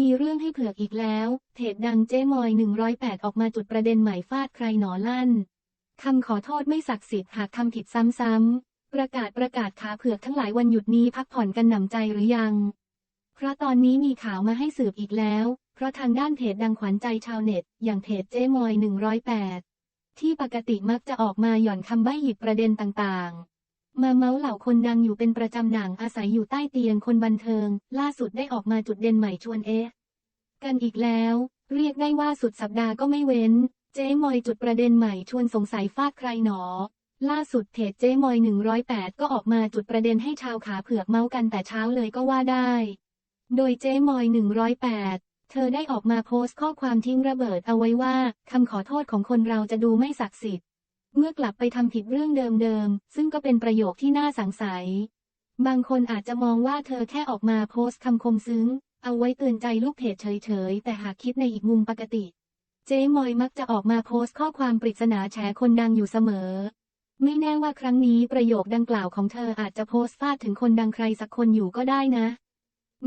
มีเรื่องให้เผือกอีกแล้วเพจดังเจ๊มอย 108 ออกมาจุดประเด็นใหม่ฟาดใครหนอลั่น คำขอโทษไม่ศักดิ์สิทธิ์หากทำผิดซ้ำๆ ประกาศประกาศขาเผือกทั้งหลายวันหยุดนี้พักผ่อนกันหนำใจหรือยัง เพราะตอนนี้มีข่าวมาให้สืบอีกแล้ว เพราะทางด้านเพจดังขวัญใจชาวเน็ต อย่างเพจเจ๊มอย 108 ที่ปกติมักจะออกมาหย่อนคำใบ้หยิบประเด็นต่างๆ มาเมาส์เหล่าคนดังอยู่เป็นประจำหนังอาศัยอยู่ใต้เตียงคนบันเทิง ล่าสุดได้ออกมาจุดเด่นใหม่ชวนเอ๊ะกันอีกแล้ว เรียกได้ว่าสุดสัปดาห์ก็ไม่เว้น เจ๊มอยจุดประเด็นใหม่ชวนสงสัยฟาดใครหนอ ล่าสุดเพจเจ๊มอย 108 ก็ออกมาจุดประเด็นให้ชาวขาเผือกเมาส์กันแต่เช้าเลยก็ว่าได้ โดยเจ๊มอย 108 เธอได้ออกมาโพสต์ข้อความทิ้งระเบิดเอาไว้ว่าคำขอโทษของคนเราจะดูไม่ศักดิ์สิทธิ์ เมื่อกลับไปทำผิดเรื่องเดิมๆ ซึ่งก็เป็นประโยคที่น่าสังสัย บางคนอาจจะมองว่าเธอแค่ออกมาโพสต์คำคมซึ้ง เอาไว้เตือนใจลูกเพจเฉยๆ แต่หากคิดในอีกมุมปกติ เจ๊มอยมักจะออกมาโพสต์ข้อความปริศนาแฉคนดังอยู่เสมอ ไม่แน่ว่าครั้งนี้ประโยคดังกล่าวของเธออาจจะโพสต์ฟาดถึงคนดังใครสักคนอยู่ก็ได้นะ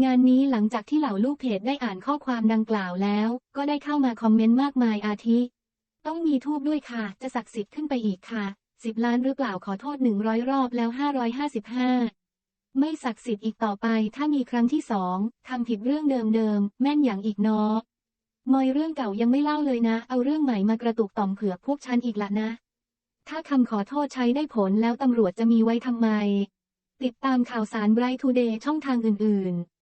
งานนี้หลังจากที่เหล่าลูกเพจได้อ่านข้อความดังกล่าวแล้ว ก็ได้เข้ามาคอมเมนต์มากมายอาทิ ต้องมีทูบด้วยค่ะ จะศักดิ์สิทธิ์ขึ้นไปอีกค่ะสิบล้านหรือเปล่าขอโทษหนึ่งร้อยรอบแล้วห้าร้อยห้าสิบห้าไม่ศักดิ์สิทธิ์อีกต่อไป ถ้ามีครั้งที่สองทำผิดเรื่องเดิมๆ แม่นอย่างอีกเนาะมอยเรื่องเก่ายังไม่เล่าเลยนะ เอาเรื่องใหม่มากระตุกต่อมเผือกพวกฉันอีกละนะ ถ้าคำขอโทษใช้ได้ผลแล้วตำรวจจะมีไว้ทำไม ติดตามข่าวสาร Bright Today ช่องทางอื่นๆ